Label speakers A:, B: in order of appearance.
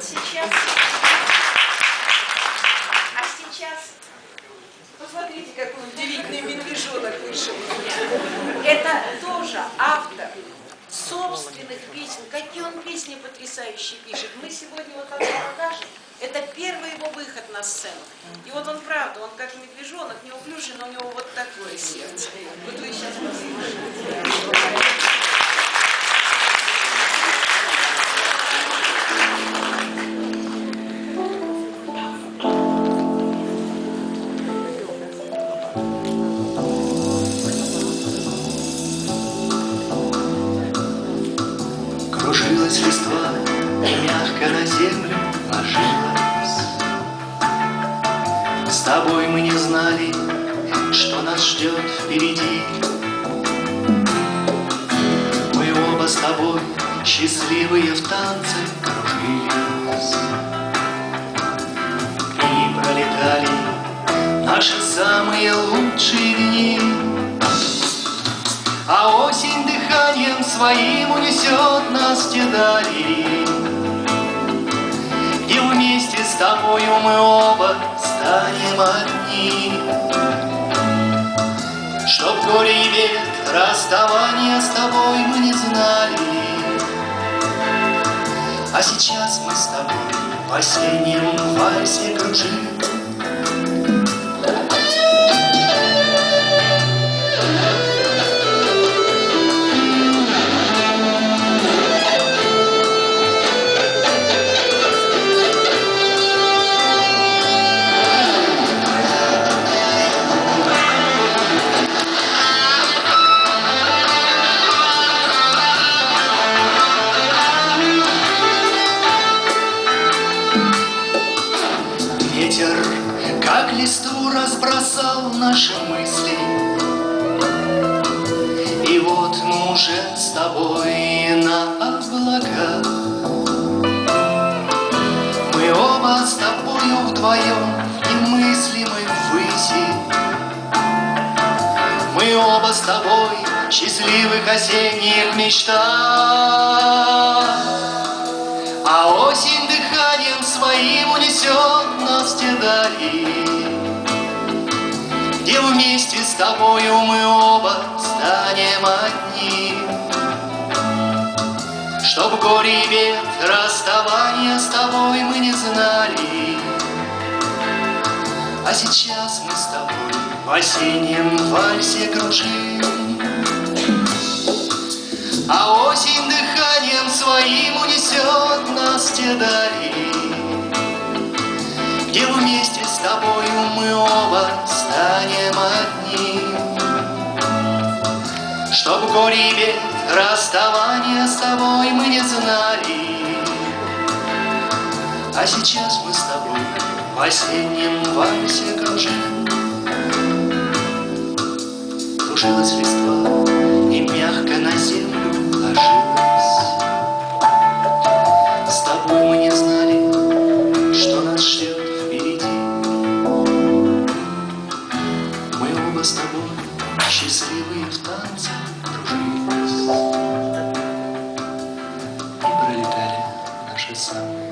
A: вот сейчас... А сейчас... Посмотрите, какой удивительный медвежонок вышел. Это тоже автор собственных песен. Какие он песни потрясающие пишет. Мы сегодня вот одну покажем. Это первый его выход на сцену. И вот он, правда, он как медвежонок, неуклюжий, но у него вот такое сердце. Вот вы сейчас послушайте.
B: Кружилась листва и мягко на землю ложилась. С тобой мы не знали, что нас ждет впереди. Мы оба с тобой счастливые в танце кружились. И пролетали наши самые лучшие дни. А осень дыханием своим унесет нас в те дали, Где вместе с тобою мы оба станем одни. Чтоб горе и бед, расставания с тобой мы не знали, А сейчас мы с тобой в осеннем вальсе кружим. Ветер, как листву, разбросал наши мысли. И вот мы уже с тобой на облаках. Мы оба с тобою вдвоем немыслимы ввыси. Мы оба с тобой счастливых осенних мечтах. А осень дыханием своим унесет нас в те дали, Где вместе с тобою мы оба станем одни. Чтоб горе и бед, расставания с тобой мы не знали, А сейчас мы с тобой в осеннем вальсе кружим. А осень дыханием своим унесет нас те дали, Где вместе с тобою мы оба станем одни. Чтоб горе и бед, расставания с тобой мы не знали, А сейчас мы с тобой в осеннем вальсе кружим. Кружилась листва и мягко на землю ложилась. С тобой мы не мы с тобой счастливые в танце кружились И пролетали наши самые